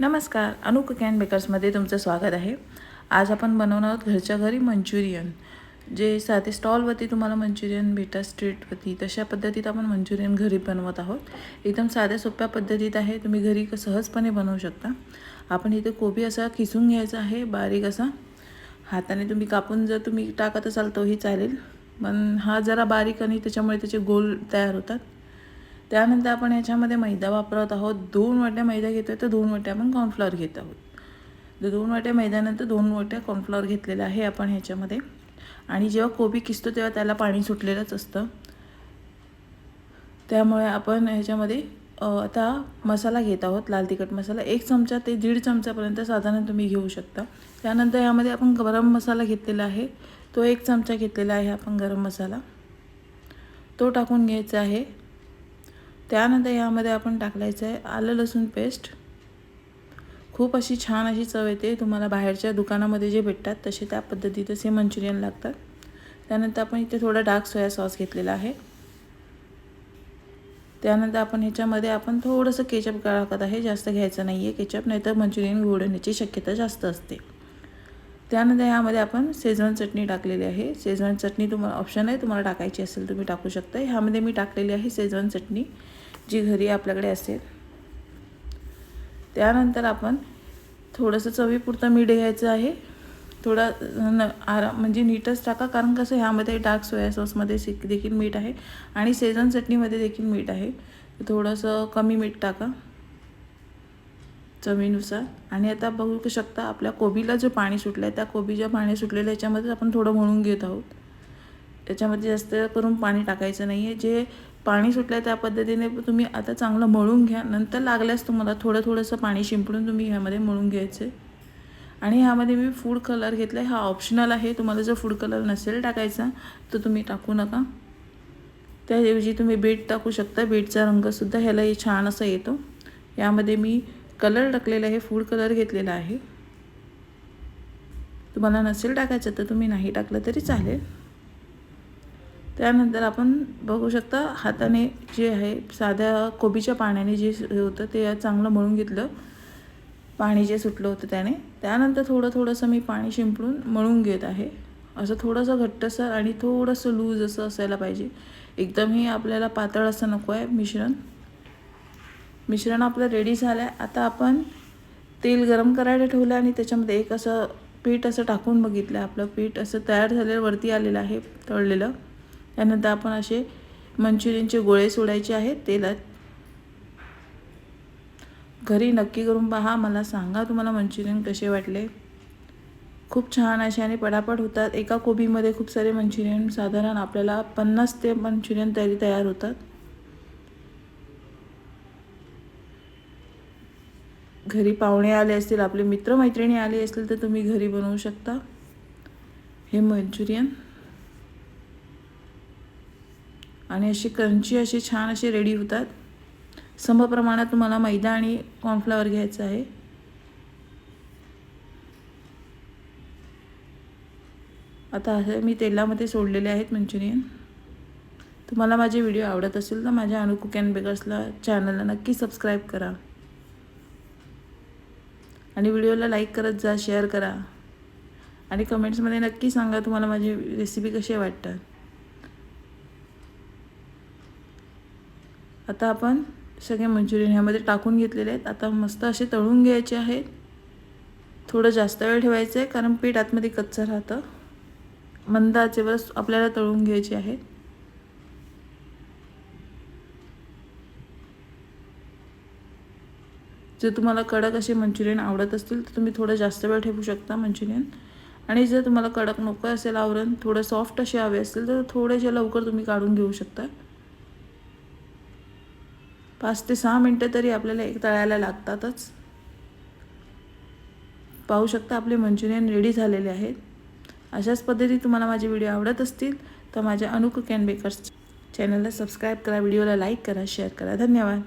नमस्कार अनु कॅन बेकर्समध्ये तुमचं स्वागत आहे. आज आपण बनवणार आहोत घरच्या घरी मंचुरियन जे साधे स्टॉलवरती तुम्हाला मंचुरियन भेटा स्ट्रीटवरती तशा पद्धतीत आपण मंचुरियन घरी बनवत आहोत. एकदम साध्या सोप्या पद्धतीत आहे. तुम्ही घरी क- सहजपणे बनवू शकता. आपण इथे कोबी असा खिसून घ्यायचा आहे. बारीक असा हाताने तुम्ही कापून जर तुम्ही टाकत असाल तोही चालेल. पण हा जरा बारीक आणि त्याच्यामुळे त्याचे गोल तयार होतात. त्यानंतर आपण याच्यामध्ये मैदा वापरत आहोत. दोन वाट्या मैदा घेतो आहे तर दोन वाट्या आपण कॉर्नफ्लॉवर घेत आहोत. तर दोन वाट्या मैद्यानंतर दोन वाट्या कॉर्नफ्लॉवर घेतलेला आहे आपण ह्याच्यामध्ये. आणि जेव्हा कोबी किसतो तेव्हा त्याला पाणी सुटलेलंच असतं. त्यामुळे आपण ह्याच्यामध्ये आता मसाला घेत आहोत लाल तिखट मसाला. एक चमचा ते दीड चमचापर्यंत साधारण तुम्ही घेऊ शकता. त्यानंतर यामध्ये आपण गरम मसाला घेतलेला आहे. तो एक चमचा घेतलेला आहे आपण गरम मसाला. तो टाकून घ्यायचा आहे. त्यानंतर यामध्ये आपण टाकलायचं आहे आलं लसूण पेस्ट. खूप अशी छान अशी चव येते. तुम्हाला बाहेरच्या दुकानामध्ये जे भेटतात तसे त्या पद्धतीतच हे मंचुरियन लागतात. त्यानंतर आपण इथे थोडा डार्क सोया सॉस घेतलेला आहे. त्यानंतर आपण ह्याच्यामध्ये आपण थोडंसं केचप टाकत आहे. जास्त घ्यायचं नाही आहे केचप नाहीतर मंचुरियन गोड शक्यता जास्त असते. त्यानंतर ह्यामध्ये आपण शेजवान चटणी टाकलेली आहे. शेजवान चटणी तुम्हाला ऑप्शन आहे तुम्हाला टाकायची असेल तुम्ही टाकू शकता. ह्यामध्ये मी टाकलेली आहे शेजवान चटणी जी घरी आपल्याकडे असेल. त्यानंतर आपण थोडंसं चवीपुरतं मीठ घ्यायचं आहे. थोडा न आराम म्हणजे नीटच टाका कारण कसं ह्यामध्ये डार्क सोया सॉसमध्ये सि- देखील मीठ आहे. आणि सेजन चटणीमध्ये देखील मीठ आहे. थोडंसं कमी मीठ टाका. चवीनुसार आणि आता बघू शकता आपल्या कोबीला जो पाणी सुटलं आहे त्या कोबीच्या पाणी सुटलेलं याच्यामध्ये आपण थोडं म्हणून घेत आहोत. त्याच्यामध्ये जास्त करून पाणी टाकायचं नाही आहे जे पाणी सुटलं आहे त्या पद्धतीने तुम्ही आता चांगलं मळून घ्या. नंतर लागल्यास तुम्हाला थोडं थोडंसं पाणी शिंपडून तुम्ही ह्यामध्ये मळून घ्यायचे. आणि ह्यामध्ये मी फूड कलर घेतला आहे हा ऑप्शनल आहे. तुम्हाला जर फूड कलर नसेल टाकायचा तर तुम्ही टाकू नका. त्याऐवजी तुम्ही बीट टाकू शकता. बीटचा रंगसुद्धा ह्याला छान असा येतो. यामध्ये मी कलर टाकलेलं आहे फूड कलर घेतलेला आहे. तुम्हाला नसेल टाकायचं तर तुम्ही नाही टाकलं तरी चालेल. त्यानंतर आपण बघू शकता हाताने जे आहे साध्या कोबीच्या पाण्याने जे होतं ते चांगलं मळून घेतलं. पाणी जे सुटलं होतं त्याने. त्यानंतर थोडं थोडंसं मी पाणी शिंपडून मळून घेत आहे. असं थोडंसं घट्टसर आणि थोडंसं लूज असं असायला पाहिजे. एकदमही आपल्याला पातळ असं नको आहे मिश्रण. मिश्रण आपलं रेडी झालं आहे आता आपण तेल गरम करायला ठेवलं आणि त्याच्यामध्ये एक असं पीठ असं टाकून बघितलं. आपलं पीठ असं तयार झालेलं वरती आलेलं आहे तळलेलं. त्यानंतर आपण असे मंचुरियनचे गोळे सोडायचे आहेत तेलात. घरी नक्की करून पहा. मला सांगा तुम्हाला मंचुरियन कसे वाटले? खूप छान असे आणि पटापट होतात. एका कोबीमध्ये खूप सारे मंचुरियन साधारण आपल्याला पन्नास ते मंचुरियन तरी तयार होतात. घरी पाहुणे आले असतील आपले मित्रमैत्रिणी आले असतील तर तुम्ही घरी बनवू शकता. हे मंचुरियन. आणि अशी क्रंची अशी छान असे रेडी होतात. समप्रमाणात तुम्हाला मैदा आणि कॉर्नफ्लॉवर घ्यायचं आहे. आता असे मी तेलामध्ये सोडलेले आहेत मंचुरियन. तुम्हाला माझे व्हिडिओ आवडत असेल तर माझ्या अनुकुक अँड बेकर्सला चॅनलला नक्की सबस्क्राईब करा. आणि व्हिडिओला लाईक करत जा शेअर करा. आणि कमेंट्समध्ये नक्की सांगा तुम्हाला माझी रेसिपी कशी वाटतात. आता आपण सगळे मंचुरियन ह्यामध्ये टाकून घेतलेले आहेत. आता मस्त असे तळून घ्यायचे आहेत. थोडं जास्त वेळ ठेवायचं आहे कारण पीठ आतमध्ये कच्चं राहतं. मंद आचेवर आपल्याला तळून घ्यायचे आहेत. जर तुम्हाला कडक असे मंचुरियन आवडत असतील तर तुम्ही थोडं जास्त वेळ ठेवू शकता मंचुरियन. आणि जर तुम्हाला कडक नको असेल आवरण थोडं सॉफ्ट असे हवे असतील तर थोडेसे लवकर तुम्ही काढून घेऊ शकता. पाच ते सहा मिनटं तरी आपल्याला एक तळायला लागतातच. पाहू शकता आपले मंचुरियन रेडी झालेले आहेत. अशाच पद्धती तुम्हाला माझे व्हिडिओ आवडत असतील तर माझ्या अनुक कॅन बेकर्स चॅनलला सबस्क्राईब करा व्हिडिओला लाईक करा शेअर करा. धन्यवाद.